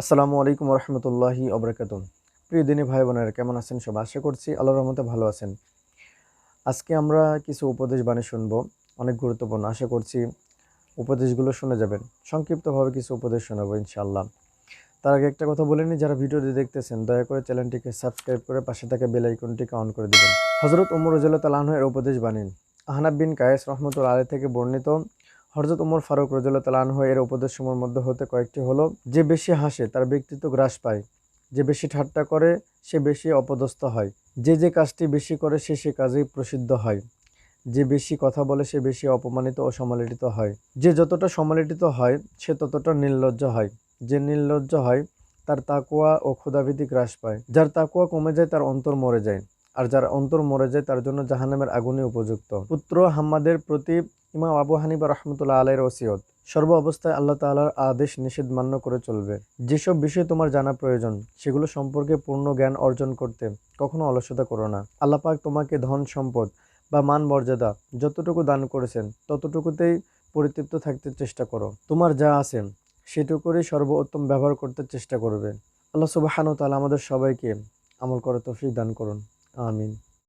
আসসালামু আলাইকুম রহমতুল্লাহি অবরাকাত প্রিয় দিনী ভাই বোনেরা, কেমন আছেন? সব আশা করছি আল্লাহ রহমতে ভালো আছেন। আজকে আমরা কিছু উপদেশ বাণী শুনব, অনেক গুরুত্বপূর্ণ। আশা করছি উপদেশগুলো শুনে যাবেন। সংক্ষিপ্তভাবে কিছু উপদেশ শোনাবো ইনশাআল্লাহ। তার আগে একটা কথা বলে যারা ভিডিওটি দেখতেছেন, দয়া করে চ্যানেলটিকে সাবস্ক্রাইব করে পাশে থাকা বেল আইকনটিকে অন করে দিবেন। হজরত উমর রজুল্লাহ তালাহ এর উপদেশ বাণী, আহনাব বিন কায়েস রহমতুল আলী থেকে বর্ণিত হরজত উমর ফারুক রজুল্লাহ তালাহ এর উপদেশসমূহের মধ্যে হতে কয়েকটি হলো, যে বেশি হাসে তার ব্যক্তিত্ব গ্রাস পায়, যে বেশি ঠাট্টা করে সে বেশি অপদস্থ হয়, যে যে কাজটি বেশি করে সে সে কাজেই প্রসিদ্ধ হয়, যে বেশি কথা বলে সে বেশি অপমানিত ও সমালোচিত হয়, যে যতটা সমালোচিত হয় সে ততটা নির্লজ্জ হয়, যে নির্লজ্জ হয় তার তাকুয়া ও ক্ষুধাভীতি গ্রাস পায়, যার তাকুয়া কমে যায় তার অন্তর মরে যায়। আর যার অন্তর মরে যায়, তার জন্য জাহান্নামের আগুনে উপযুক্ত। পুত্র হাম্মাদের প্রতি ইমাম আবু হানিবা রহমতুল্লাহ আলাইয়ের ওসিয়ত। সর্ব অবস্থায় আল্লাহ তাআলার আদেশ নিষেধ মান্য করে চলবে। যেসব বিষয় তোমার জানা প্রয়োজন, সেগুলো সম্পর্কে পূর্ণ জ্ঞান অর্জন করতে কখনো অলসতা করো না। আল্লাহ পাক তোমাকে ধন সম্পদ বা মান মর্যাদা যতটুকু দান করেছেন, ততটুকুতেই পরিতৃপ্ত থাকতে চেষ্টা করো। তোমার যা আছে, সেটুকুরই সর্বোত্তম ব্যবহার করতে চেষ্টা করবে। আল্লাহ সুবাহানু তাআলা আমাদের সবাইকে আমল করে তৌফিক দান করুন। आमीन